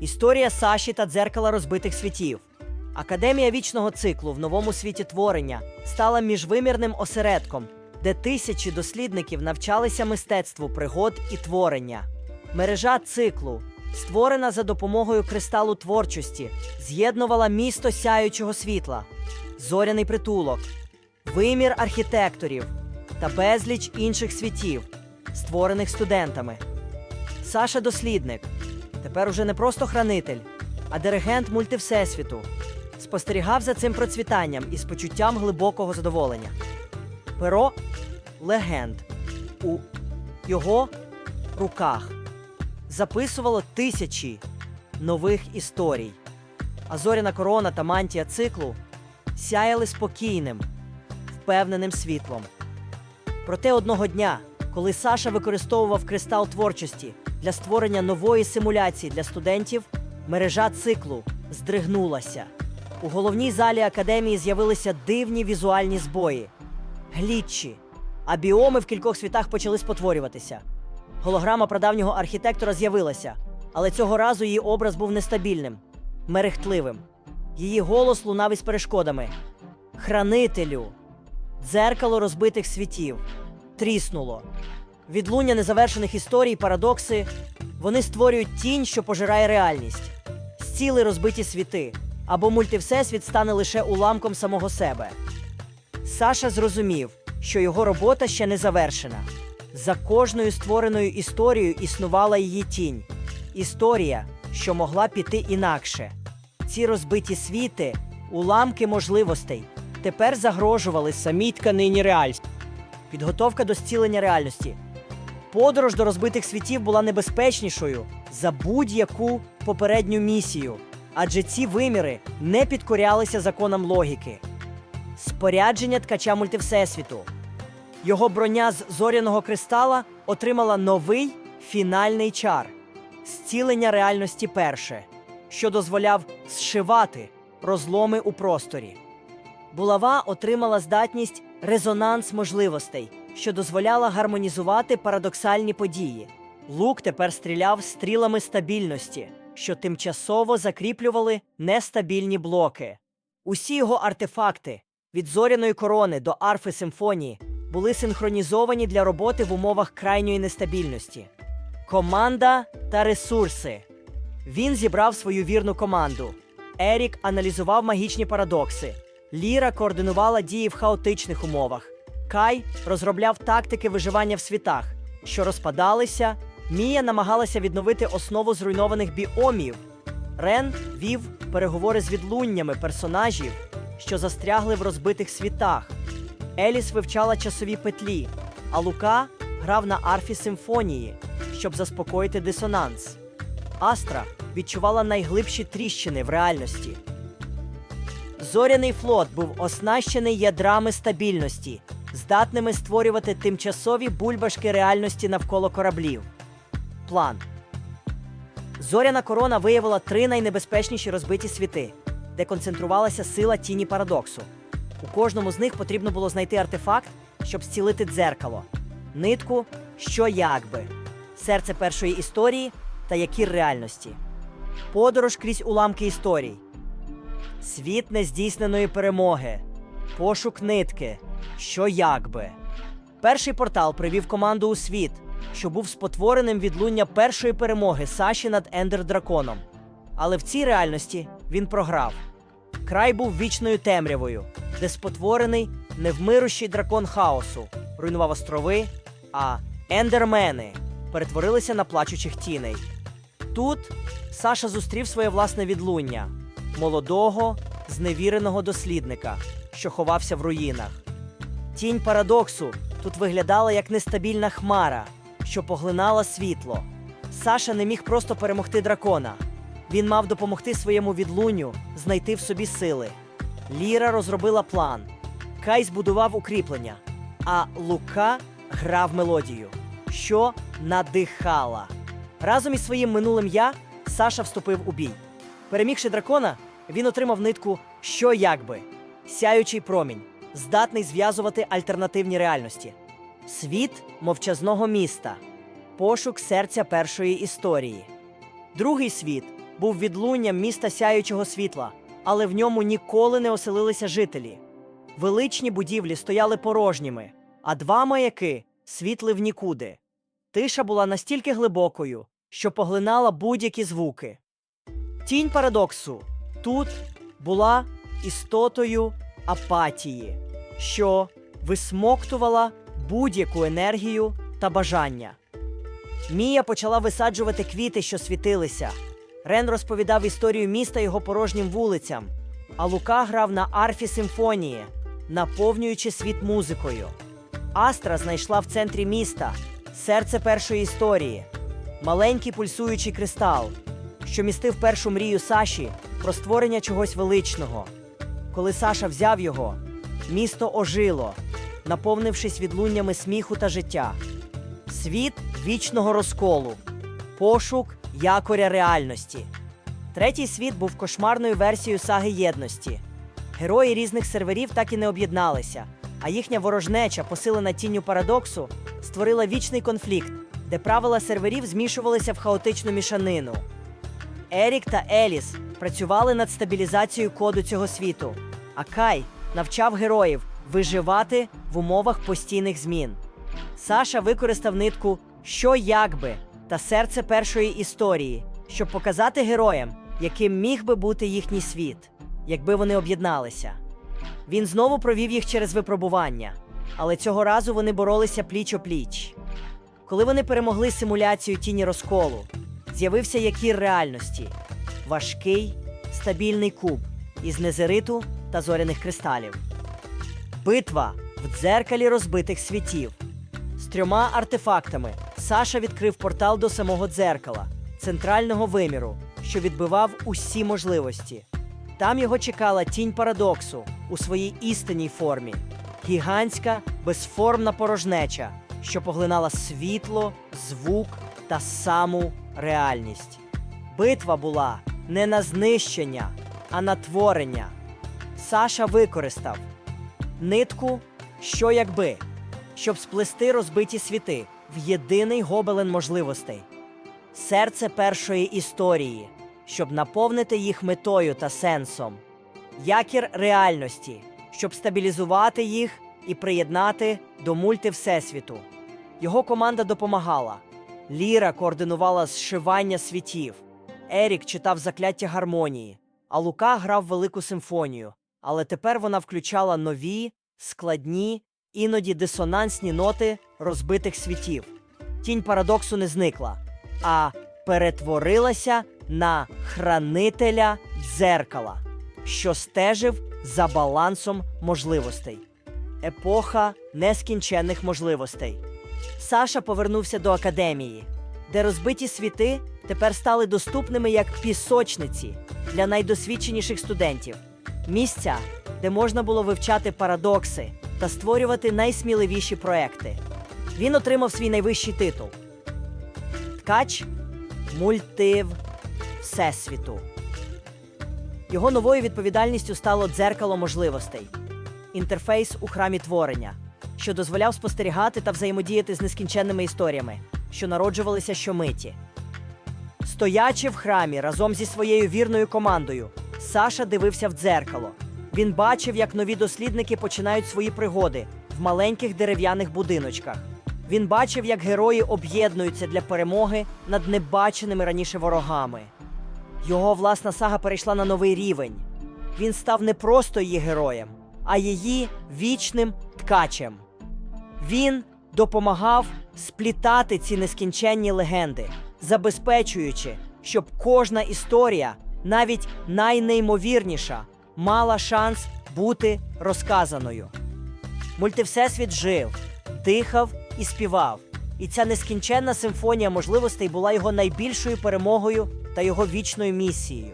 Історія Саші та дзеркала розбитих світів. Академія вічного циклу в новому світі творення стала міжвимірним осередком, де тисячі дослідників навчалися мистецтву пригод і творення. Мережа циклу, створена за допомогою кристалу творчості, з'єднувала місто сяючого світла, зоряний притулок, вимір архітекторів та безліч інших світів, створених студентами. Саша дослідник. Тепер уже не просто хранитель, а диригент мультивсесвіту. Спостерігав за цим процвітанням із почуттям глибокого задоволення. Перо легенд у його руках записувало тисячі нових історій. А зоряна корона та мантія циклу сяяли спокійним, впевненим світлом. Проте одного дня, коли Саша використовував кристал творчості для створення нової симуляції для студентів, мережа циклу здригнулася. У головній залі академії з'явилися дивні візуальні збої, глітчі, а біоми в кількох світах почали спотворюватися. Голограма прадавнього архітектора з'явилася, але цього разу її образ був нестабільним, мерехтливим. Її голос лунав із перешкодами. Хранителю, дзеркало розбитих світів, тріснуло. Відлуння незавершених історій, парадокси. Вони створюють тінь, що пожирає реальність, зціли розбиті світи, або мультивсесвіт стане лише уламком самого себе. Саша зрозумів, що його робота ще не завершена. За кожною створеною історією існувала її тінь. Історія, що могла піти інакше. Ці розбиті світи, уламки можливостей, тепер загрожували самій тканині реальності. Підготовка до зцілення реальності. Подорож до розбитих світів була небезпечнішою за будь-яку попередню місію, адже ці виміри не підкорялися законам логіки. Спорядження ткача мультивсесвіту. Його броня з зоряного кристала отримала новий фінальний чар зцілення реальності перше, що дозволяв зшивати розломи у просторі. Булава отримала здатність резонанс можливостей, що дозволяла гармонізувати парадоксальні події. Лук тепер стріляв стрілами стабільності, що тимчасово закріплювали нестабільні блоки. Усі його артефакти від зоряної корони до арфи симфонії були синхронізовані для роботи в умовах крайньої нестабільності. Команда та ресурси. Він зібрав свою вірну команду. Ерік аналізував магічні парадокси. Ліра координувала дії в хаотичних умовах. Кай розробляв тактики виживання в світах, що розпадалися. Мія намагалася відновити основу зруйнованих біомів. Рен вів переговори з відлуннями персонажів, що застрягли в розбитих світах. Еліс вивчала часові петлі, а Лука грав на арфі симфонії, щоб заспокоїти дисонанс. Астра відчувала найглибші тріщини в реальності. Зоряний флот був оснащений ядрами стабільності, здатними створювати тимчасові бульбашки реальності навколо кораблів. План Зоряна корона виявила три найнебезпечніші розбиті світи, де концентрувалася сила тіні парадоксу. У кожному з них потрібно було знайти артефакт, щоб зцілити дзеркало, нитку, що якби, серце першої історії та якір реальності. Подорож крізь уламки історій. Світ нездійсненої перемоги. Пошук нитки. Що якби. Перший портал привів команду у світ, що був спотвореним відлуння першої перемоги Саші над Ендер Драконом. Але в цій реальності він програв. Край був вічною темрявою, де спотворений невмирущий дракон хаосу руйнував острови, а ендермени перетворилися на плачучих тіней. Тут Саша зустрів своє власне відлуння молодого, зневіреного дослідника, що ховався в руїнах. Тінь парадоксу тут виглядала як нестабільна хмара, що поглинала світло. Саша не міг просто перемогти дракона. Він мав допомогти своєму відлунню знайти в собі сили. Ліра розробила план. Кай збудував укріплення, а Лука грав мелодію, що надихала. Разом із своїм минулим я Саша вступив у бій. Перемігши дракона, він отримав нитку що якби сяючий промінь, здатний зв'язувати альтернативні реальності. Світ мовчазного міста, пошук серця першої історії. Другий світ був відлунням міста сяючого світла, але в ньому ніколи не оселилися жителі. Величні будівлі стояли порожніми, а два маяки світли в нікуди. Тиша була настільки глибокою, що поглинала будь-які звуки. Тінь парадоксу тут була істотою апатії, що висмоктувала будь-яку енергію та бажання. Мія почала висаджувати квіти, що світилися. Рен розповідав історію міста його порожнім вулицям, а Лука грав на арфі симфонії, наповнюючи світ музикою. Астра знайшла в центрі міста серце першої історії, маленький пульсуючий кристал, що містив першу мрію Саші про створення чогось величного. Коли Саша взяв його, місто ожило, наповнившись відлуннями сміху та життя. Світ вічного розколу, пошук якоря реальності. Третій світ був кошмарною версією саги єдності. Герої різних серверів так і не об'єдналися, а їхня ворожнеча, посилена тінню парадоксу, створила вічний конфлікт, де правила серверів змішувалися в хаотичну мішанину. Ерік та Еліс працювали над стабілізацією коду цього світу, а Кай навчав героїв виживати в умовах постійних змін. Саша використав нитку Що якби та серце першої історії, щоб показати героям, яким міг би бути їхній світ, якби вони об'єдналися. Він знову провів їх через випробування, але цього разу вони боролися пліч о пліч. Коли вони перемогли симуляцію тіні розколу, з'явився якір реальності важкий, стабільний куб із незериту та зоряних кристалів. Битва в дзеркалі розбитих світів. З трьома артефактами Саша відкрив портал до самого дзеркала, центрального виміру, що відбивав усі можливості. Там його чекала тінь парадоксу у своїй істинній формі гігантська безформна порожнеча, що поглинала світло, звук та саму реальність. Битва була не на знищення, а на творення. Саша використав нитку, що якби, щоб сплести розбиті світи в єдиний гобелен можливостей, серце першої історії, щоб наповнити їх метою та сенсом, якір реальності, щоб стабілізувати їх і приєднати до мульти Всесвіту. Його команда допомагала. Ліра координувала зшивання світів. Ерік читав закляття гармонії, а Лука грав велику симфонію. Але тепер вона включала нові, складні, іноді дисонансні ноти розбитих світів. Тінь парадоксу не зникла, а перетворилася на хранителя дзеркала, що стежив за балансом можливостей. Епоха нескінченних можливостей. Саша повернувся до академії, де розбиті світи тепер стали доступними як пісочниці для найдосвідченіших студентів, місця, де можна було вивчати парадокси та створювати найсміливіші проекти. Він отримав свій найвищий титул Ткач мультив Всесвіту. Його новою відповідальністю стало дзеркало можливостей інтерфейс у храмі творення, що дозволяв спостерігати та взаємодіяти з нескінченними історіями, що народжувалися щомиті. Стоячи в храмі разом зі своєю вірною командою, Саша дивився в дзеркало. Він бачив, як нові дослідники починають свої пригоди в маленьких дерев'яних будиночках. Він бачив, як герої об'єднуються для перемоги над небаченими раніше ворогами. Його власна сага перейшла на новий рівень. Він став не просто її героєм, а її вічним ткачем. Він допомагав сплітати ці нескінченні легенди, забезпечуючи, щоб кожна історія, навіть найнеймовірніша, мала шанс бути розказаною. Мультивсесвіт жив, дихав і співав. І ця нескінченна симфонія можливостей була його найбільшою перемогою та його вічною місією.